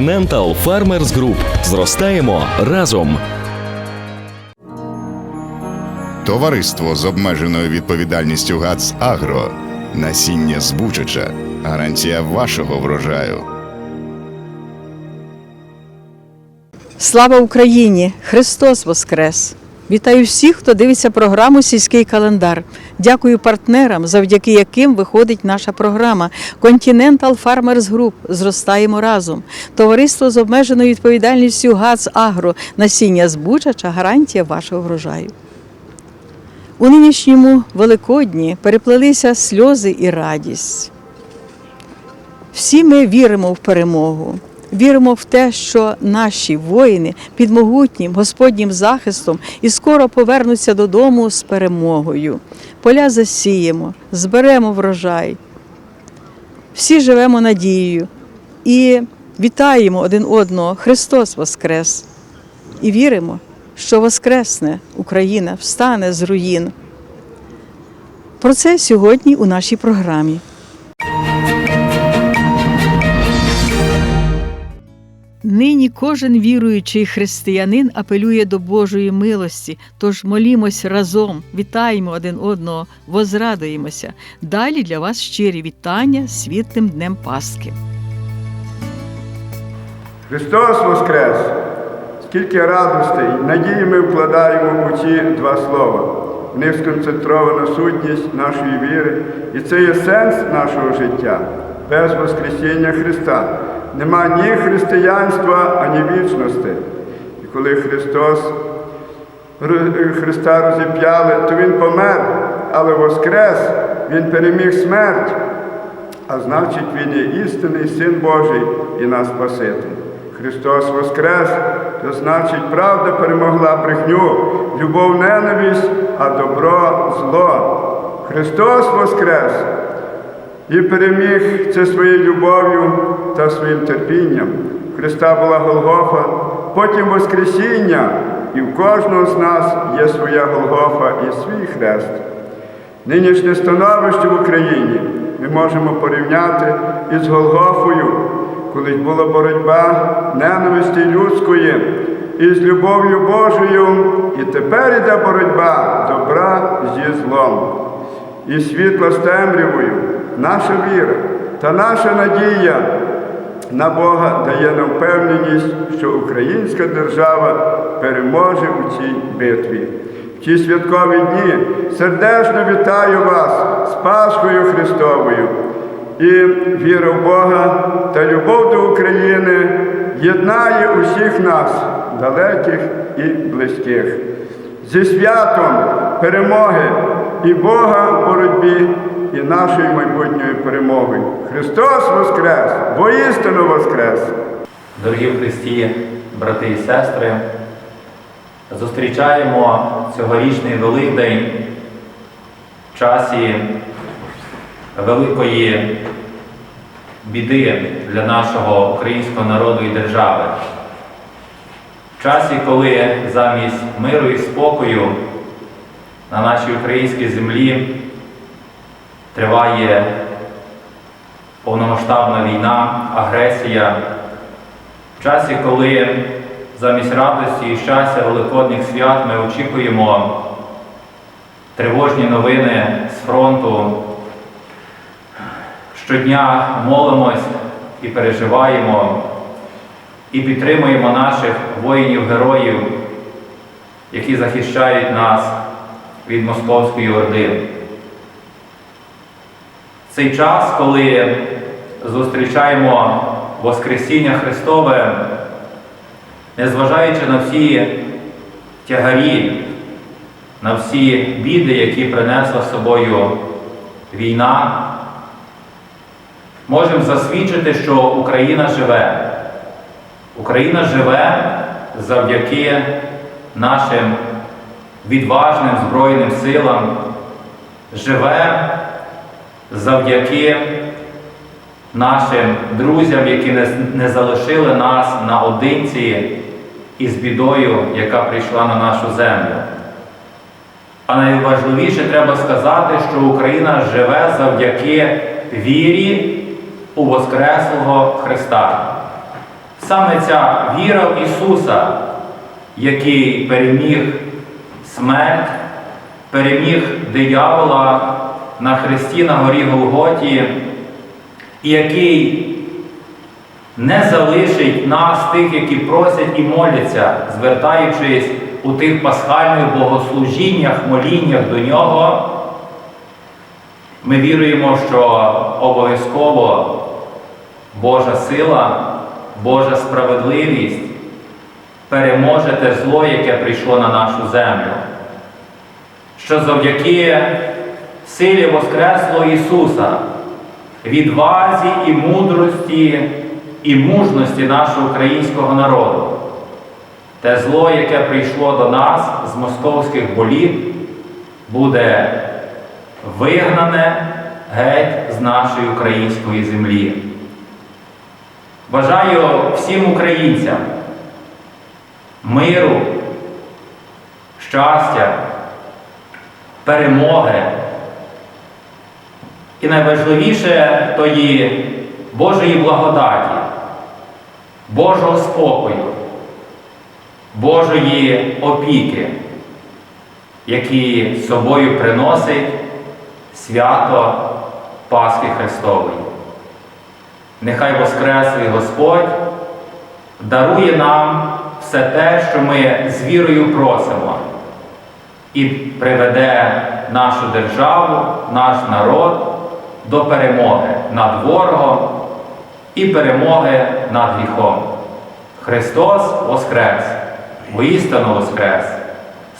Continental Farmers Group. Зростаємо разом. Товариство з обмеженою відповідальністю ГАЦ Агро. Насіння збучача. Гарантія вашого врожаю. Слава Україні! Христос Воскрес! Вітаю всіх, хто дивиться програму Сільський календар. Дякую партнерам, завдяки яким виходить наша програма Continental Farmers Group. Зростаємо разом. Товариство з обмеженою відповідальністю ГАЦ Агро. Насіння збучача гарантія вашого врожаю. У нинішньому Великодні переплелися сльози і радість. Всі ми віримо в перемогу, віримо в те, що наші воїни під могутнім Господнім захистом і скоро повернуться додому з перемогою. Поля засіємо, зберемо врожай. Всі живемо надією і вітаємо один одного. Христос Воскрес! І віримо, що Воскресне Україна встане з руїн. Про це сьогодні у нашій програмі. Нині кожен віруючий християнин апелює до Божої милості, тож молімось разом, вітаємо один одного, возрадуємося. Далі для вас щирі вітання світлим днем Пасхи. Христос Воскрес! Скільки радостей, надії ми вкладаємо у ці два слова. В них сконцентрована сутність нашої віри, і це є сенс нашого життя. Без Воскресіння Христа нема ні християнства, ані вічності. І коли Христос, Христа розіп'яли, то Він помер, але Воскрес, Він переміг смерть, а значить, Він є істинний Син Божий і наш Спаситель. Христос Воскрес, то значить, правда перемогла брехню, любов ненависть, а добро зло. Христос Воскрес і переміг це своєю любов'ю та своїм терпінням. Христа була Голгофа, потім Воскресіння, і в кожного з нас є своя Голгофа і свій хрест. Нинішнє становище в Україні ми можемо порівняти із Голгофою, коли була боротьба ненависті людської із любов'ю Божою, і тепер іде боротьба добра зі злом. І світло з темрявою, наша віра та наша надія на Бога дає нам впевненість, що українська держава переможе у цій битві. В ці святкові дні сердечно вітаю вас з Пасхою Христовою. І віра в Бога та любов до України єднає усіх нас, далеких і близьких. Зі святом перемоги і Бога в боротьбі, і нашої майбутньої перемоги. Христос Воскрес! Воістину Воскрес! Дорогі в Христі, брати і сестри, зустрічаємо цьогорічний Великдень в часі великої біди для нашого українського народу і держави. В часі, коли замість миру і спокою на нашій українській землі триває повномасштабна війна, агресія, в часі, коли замість радості і щастя Великодних свят ми очікуємо тривожні новини з фронту, щодня молимось і переживаємо, і підтримуємо наших воїнів-героїв, які захищають нас від Московської Орди. Цей час, коли зустрічаємо Воскресіння Христове, незважаючи на всі тягарі, на всі біди, які принесла з собою війна, можемо засвідчити, що Україна живе. Україна живе завдяки нашим відважним Збройним силам, живе завдяки нашим друзям, які не, залишили нас наодинці із бідою, яка прийшла на нашу землю. А найважливіше треба сказати, що Україна живе завдяки вірі у Воскреслого Христа. саме ця віра в Ісуса, який переміг смерть, переміг диявола на хресті на горі Голготі, і який не залишить нас, тих, які просять і моляться, звертаючись у тих пасхальних богослужіннях, моліннях до нього. Ми віруємо, що обов'язково Божа сила, Божа справедливість переможе те зло, яке прийшло на нашу землю. Що завдяки силі Воскреслого Ісуса, відвазі і мудрості і мужності нашого українського народу, те зло, яке прийшло до нас з московських боліт, буде вигнане геть з нашої української землі. Бажаю всім українцям миру, щастя, перемоги і найважливіше тої Божої благодаті, Божого спокою, Божої опіки, які собою приносить свято Пасхи Христової. Нехай Воскреслий Господь дарує нам все те, що ми з вірою просимо, і приведе нашу державу, наш народ до перемоги над ворогом і перемоги над гріхом. Христос Воскрес! Воістину Воскрес!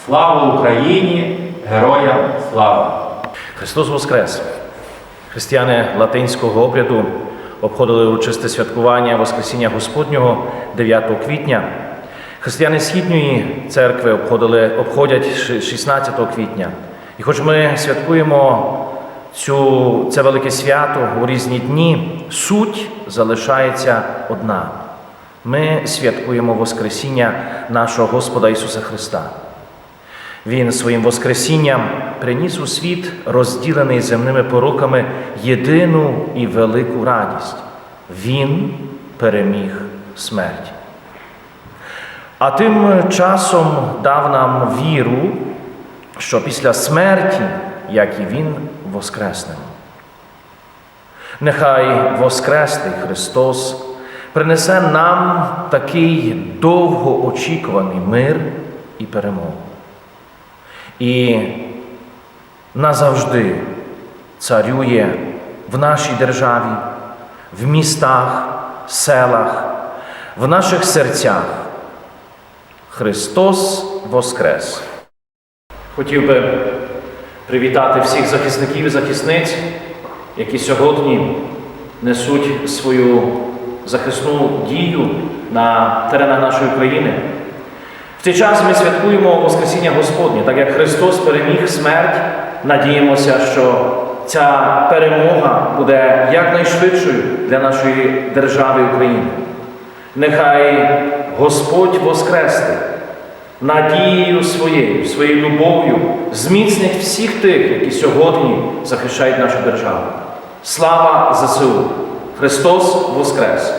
Слава Україні! Героям слава! Христос Воскрес! Християни латинського обряду обходили урочисте святкування Воскресіння Господнього 9 квітня. Християни Східної церкви обходили, обходять 16 квітня. І хоч ми святкуємо цю, це велике свято у різні дні, суть залишається одна. Ми святкуємо Воскресіння нашого Господа Ісуса Христа. Він своїм Воскресінням приніс у світ, розділений земними пороками, єдину і велику радість. Він переміг смерть. А тим часом дав нам віру, що після смерті, як і Він, воскреснемо. Нехай Воскреслий Христос принесе нам такий довгоочікуваний мир і перемогу. І назавжди царює в нашій державі, в містах, селах, в наших серцях. Христос Воскрес! Хотів би привітати всіх захисників і захисниць, які сьогодні несуть свою захисну дію на теренах нашої країни. В цей час ми святкуємо Воскресіння Господнє, так як Христос переміг смерть, надіємося, що ця перемога буде якнайшвидшою для нашої держави України. Нехай Господь Воскресне надією своєю, своєю любов'ю зміцнить всіх тих, які сьогодні захищають нашу державу. Слава ЗСУ! Христос Воскрес!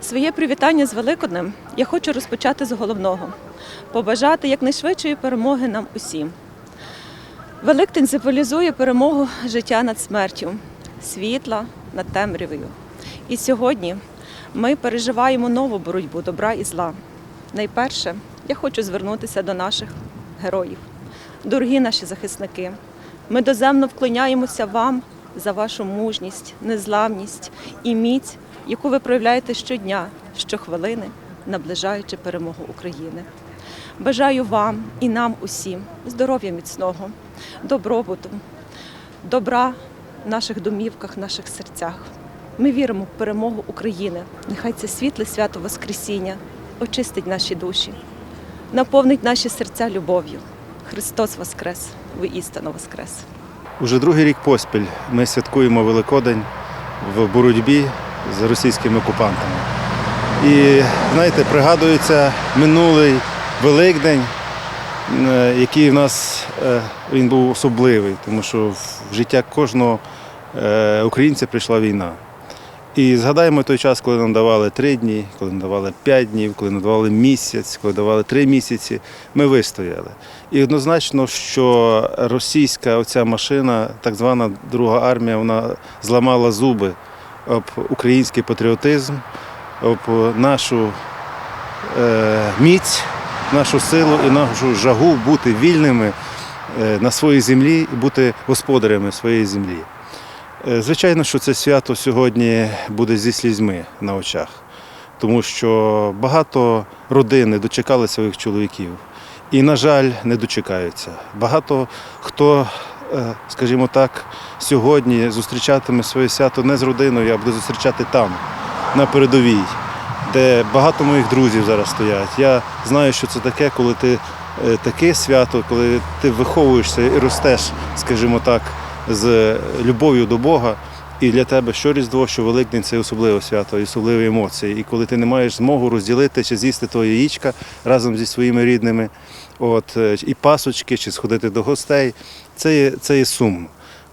Своє привітання з Великоднем я хочу розпочати з головного побажати якнайшвидшої перемоги нам усім. Великдень символізує перемогу життя над смертю, світла над темрявою. І сьогодні ми переживаємо нову боротьбу добра і зла. Найперше, я хочу звернутися до наших героїв. Дорогі наші захисники, ми доземно вклоняємося вам за вашу мужність, незламність і міць, яку ви проявляєте щодня, щохвилини, наближаючи перемогу України. Бажаю вам і нам усім здоров'я міцного, добробуту, добра в наших домівках, в наших серцях. Ми віримо в перемогу України. Нехай це світле свято Воскресіння очистить наші душі, наповнить наші серця любов'ю. Христос Воскрес! Воістину Воскрес! Уже другий рік поспіль ми святкуємо Великодень в боротьбі з російськими окупантами. І знаєте, пригадується минулий Великдень, е, який в нас е, він був особливий, тому що в життя кожного е, українця прийшла війна. І згадаємо той час, коли нам давали три дні, коли нам давали п'ять днів, коли нам давали місяць, коли давали три місяці. Ми вистояли. І однозначно, що російська оця машина, так звана Друга армія, вона зламала зуби об український патріотизм, об нашу е, міць, нашу силу і нашу жагу бути вільними е, на своїй землі і бути господарями своєї землі. Е, Звичайно, що це свято сьогодні буде зі слізьми на очах, тому що багато родин не дочекали своїх чоловіків і, на жаль, не дочекаються. Багато хто, е, скажімо так, сьогодні зустрічатиме своє свято не з родиною, а буде зустрічати там, на передовій, де багато моїх друзів зараз стоять. Я знаю, що це таке, коли ти е, таке свято, коли ти виховуєшся і ростеш, скажімо так, з любов'ю до Бога. І для тебе що Різдво, що Великдень це особливе свято, і особливі емоції. І коли ти не маєш змогу розділити чи з'їсти того яєчка разом зі своїми рідними, от, е, і пасочки, чи сходити до гостей, це є, це є сумно.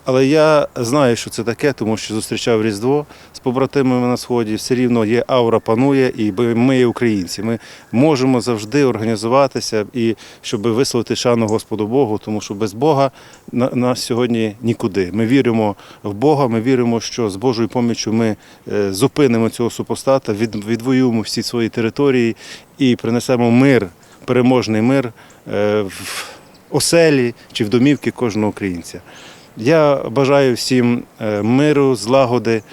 Але я знаю, що це таке, тому що зустрічав Різдво з побратимами на сході. Все рівно є аура панує, і ми є українці. Ми можемо завжди організуватися і щоб висловити шану Господу Богу, тому що без Бога на нас сьогодні нікуди. Ми віримо в Бога. Ми віримо, що з Божою поміччю ми е, зупинимо цього супостата, від, відвоюємо всі свої території і принесемо мир, переможний мир е, в оселі чи в домівки кожного українця. Я бажаю всім е, миру, злагоди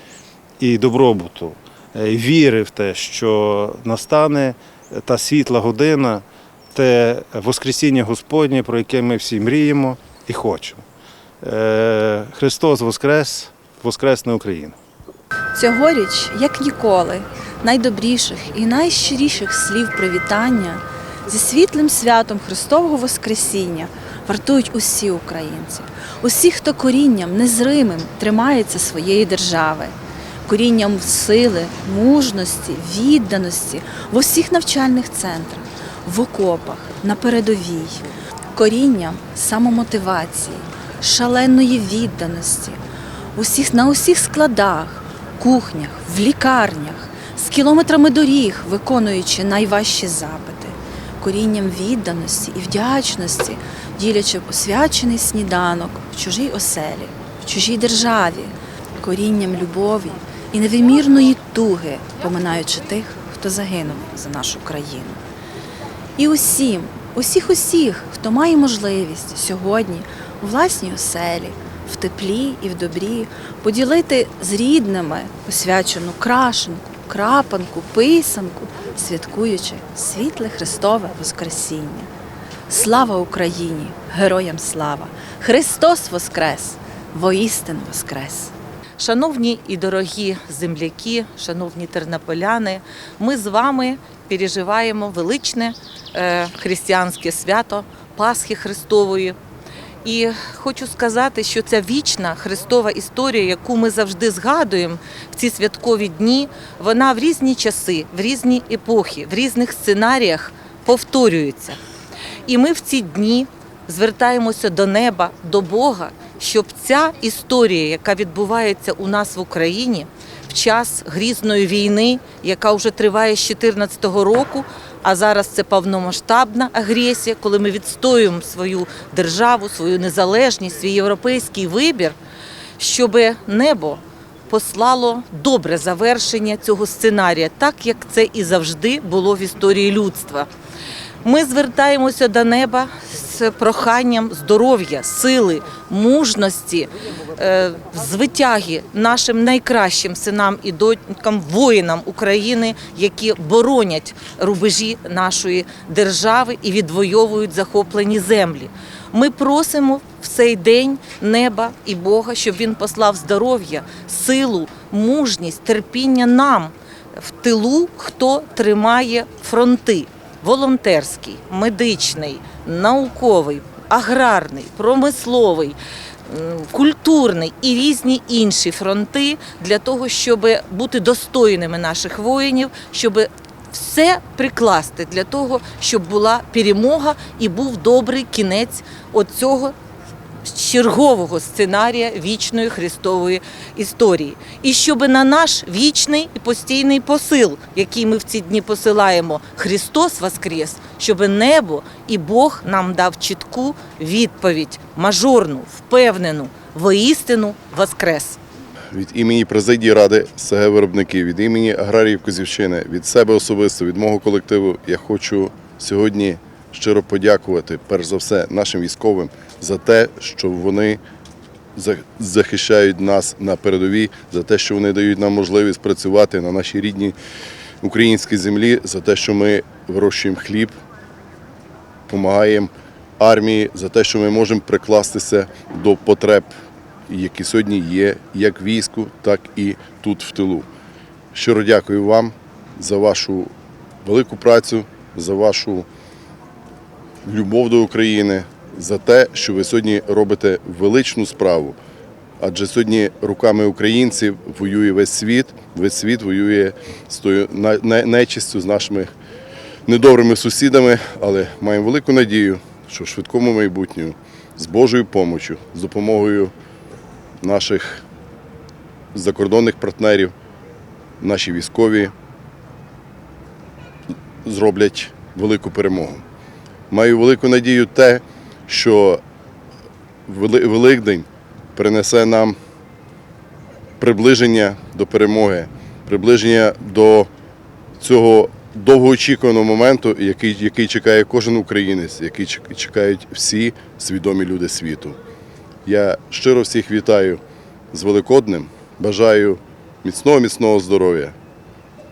і добробуту, Е, віри в те, що настане та світла година, те Воскресіння Господнє, про яке ми всі мріємо і хочемо. Е, Христос Воскрес, Воскресне Україна! Цьогоріч, як ніколи, найдобріших і найщиріших слів привітання зі світлим святом Христового Воскресіння вартують усі українці, усі, хто корінням незримим тримається своєї держави, корінням сили, мужності, відданості в усіх навчальних центрах, в окопах, на передовій, корінням самомотивації, шаленої відданості, усіх, на усіх складах, кухнях, в лікарнях, з кілометрами доріг, виконуючи найважчі запити, корінням відданості і вдячності, ділячи освячений сніданок в чужій оселі, в чужій державі, корінням любові і невимірної туги, поминаючи тих, хто загинув за нашу країну. І усім, усіх усіх, хто має можливість сьогодні у власній оселі, в теплі і в добрі поділити з рідними освячену крашенку, крапанку, писанку, святкуючи світле Христове Воскресіння. Слава Україні! Героям слава! Христос Воскрес! Воістин Воскрес! Шановні і дорогі земляки, шановні тернополяни, ми з вами переживаємо величне е, християнське свято Пасхи Христової. І хочу сказати, що ця вічна Христова історія, яку ми завжди згадуємо в ці святкові дні, вона в різні часи, в різні епохи, в різних сценаріях повторюється. І ми в ці дні звертаємося до неба, до Бога, щоб ця історія, яка відбувається у нас в Україні в час грізної війни, яка вже триває з 2014 року, а зараз це повномасштабна агресія, коли ми відстоюємо свою державу, свою незалежність, свій європейський вибір, щоб небо послало добре завершення цього сценарія, так як це і завжди було в історії людства. Ми звертаємося до неба з проханням здоров'я, сили, мужності, е, звитяги нашим найкращим синам і донькам, воїнам України, які боронять рубежі нашої держави і відвоюють захоплені землі. Ми просимо в цей день неба і Бога, щоб він послав здоров'я, силу, мужність, терпіння нам в тилу, хто тримає фронти волонтерський, медичний, науковий, аграрний, промисловий, культурний і різні інші фронти для того, щоб бути достойними наших воїнів, щоб все прикласти для того, щоб була перемога і був добрий кінець цього чергового сценарія вічної Христової історії. І щоб на наш вічний і постійний посил, який ми в ці дні посилаємо, Христос Воскрес, щоб небо і Бог нам дав чітку відповідь, мажорну, впевнену, воістину Воскрес. від імені президії Ради СГ виробників, від імені аграріїв Козівщини, від себе особисто, від мого колективу, я хочу сьогодні щиро подякувати, перш за все, нашим військовим за те, що вони захищають нас на передовій, за те, що вони дають нам можливість працювати на нашій рідній українській землі, за те, що ми вирощуємо хліб, допомагаємо армії, за те, що ми можемо прикластися до потреб, які сьогодні є як війську, так і тут в тилу. Щиро дякую вам за вашу велику працю, за вашу любов до України, за те, що ви сьогодні робите величну справу. Адже сьогодні руками українців воює весь світ, весь світ воює з тою нечистю, з нашими недобрими сусідами, але маємо велику надію, що в швидкому майбутньому з Божою помочю, з допомогою наших закордонних партнерів, наші військові зроблять велику перемогу. Маю велику надію те, що Великдень принесе нам приближення до перемоги, приближення до цього довгоочікуваного моменту, який, який чекає кожен українець, який чекають всі свідомі люди світу. Я щиро всіх вітаю з Великоднем, бажаю міцного, міцного здоров'я,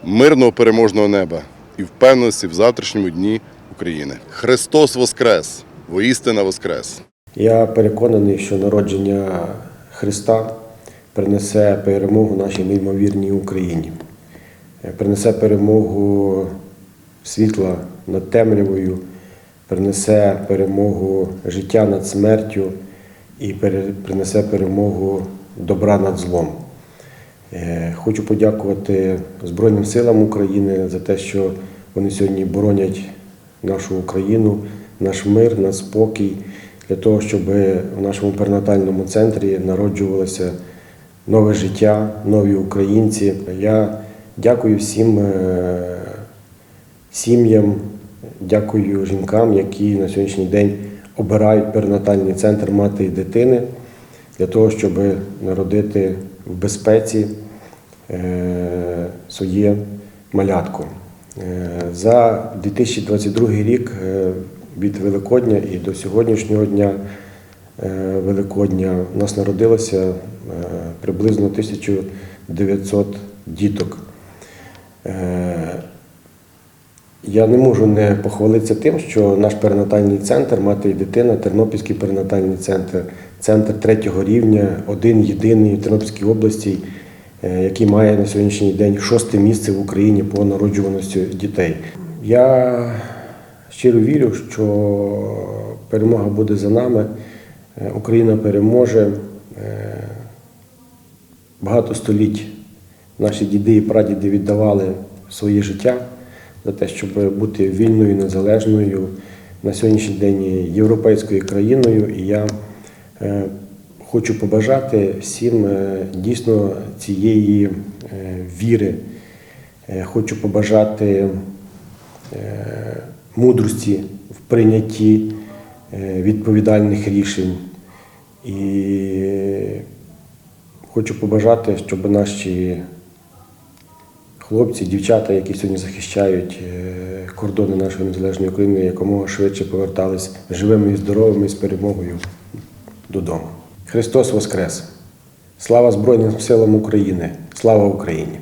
мирного переможного неба і впевненості в завтрашньому дні України. Христос Воскрес! Воістина Воскрес! Я переконаний, що народження Христа принесе перемогу нашій неймовірній Україні, принесе перемогу світла над темрявою, принесе перемогу життя над смертю і принесе перемогу добра над злом. Е, Хочу подякувати Збройним силам України за те, що вони сьогодні боронять нашу Україну, наш мир, наш спокій, для того, щоб в нашому перинатальному центрі народжувалося нове життя, нові українці. Я дякую всім е, сім'ям, дякую жінкам, які на сьогоднішній день обирають перинатальний центр мати і дитини для того, щоб народити в безпеці е, своє малятко. Е, За 2022 рік е, від Великодня і до сьогоднішнього дня е, Великодня у нас народилося приблизно 1900 діток. Я не можу не похвалитися тим, що наш перинатальний центр Мати і дитина, Тернопільський перинатальний центр, центр третього рівня, один єдиний в Тернопільській області, який має на сьогоднішній день шосте місце в Україні по народжуваності дітей. Я щиро вірю, що перемога буде за нами, е, Україна переможе. Е, Багато століть наші діди і прадіди віддавали своє життя за те, щоб бути вільною, незалежною на сьогоднішній день європейською країною. І я е, хочу побажати всім е, дійсно цієї е, віри. Е, Хочу побажати мудрості в прийнятті відповідальних рішень. І хочу побажати, щоб наші хлопці, дівчата, які сьогодні захищають кордони нашої незалежної України, якомога швидше повертались живими і здоровими з перемогою додому. Христос Воскрес! Слава Збройним силам України! Слава Україні!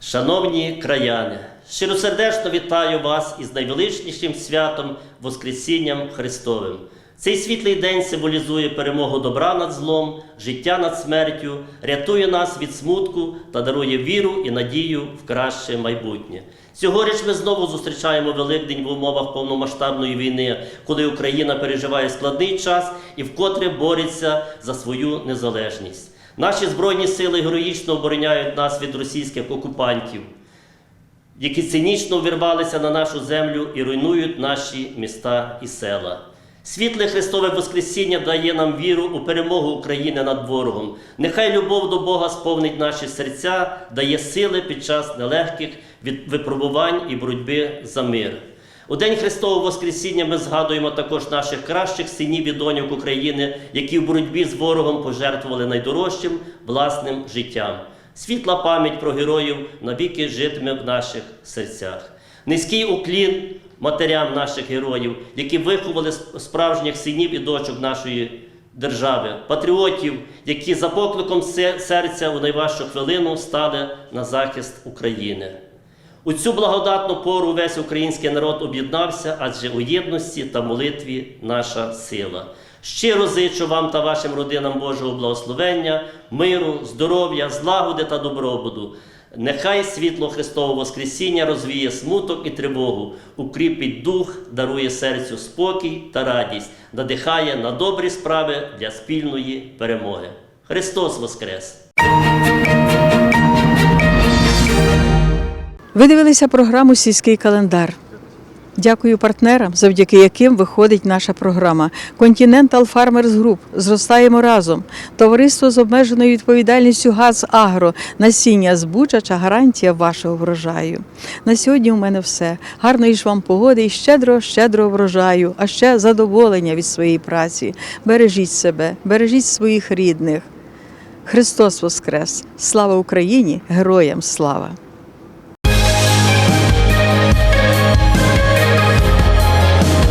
Шановні краяни, щиросердечно вітаю вас із найвеличнішим святом Воскресінням Христовим. Цей світлий день символізує перемогу добра над злом, життя над смертю, рятує нас від смутку та дарує віру і надію в краще майбутнє. Цьогоріч ми знову зустрічаємо Великдень в умовах повномасштабної війни, коли Україна переживає складний час і вкотре бореться за свою незалежність. Наші збройні сили героїчно обороняють нас від російських окупантів, які цинічно увірвалися на нашу землю і руйнують наші міста і села. Світле Христове Воскресіння дає нам віру у перемогу України над ворогом. Нехай любов до Бога сповнить наші серця, дає сили під час нелегких від випробувань і боротьби за мир. У День Христового Воскресіння ми згадуємо також наших кращих синів і доньок України, які в боротьбі з ворогом пожертвували найдорожчим власним життям. Світла пам'ять про героїв навіки житиме в наших серцях. Низький уклін матерям наших героїв, які виховали справжніх синів і дочок нашої держави, патріотів, які за покликом серця у найважчу хвилину стали на захист України. У цю благодатну пору весь український народ об'єднався, адже у єдності та молитві наша сила. Щиро зичу вам та вашим родинам Божого благословення, миру, здоров'я, злагоди та добробуту. Нехай світло Христового Воскресіння розвіє смуток і тривогу, укріпить дух, дарує серцю спокій та радість, надихає на добрі справи для спільної перемоги. Христос Воскрес! Ви дивилися програму Сільський календар. Дякую партнерам, завдяки яким виходить наша програма. Continental Farmers Group. Зростаємо разом. Товариство з обмеженою відповідальністю ГАЗ Агро. Насіння збучача гарантія вашого врожаю. На сьогодні у мене все. Гарної ж вам погоди і щедро, щедро врожаю, а ще задоволення від своєї праці. Бережіть себе, бережіть своїх рідних. Христос Воскрес! Слава Україні! Героям слава!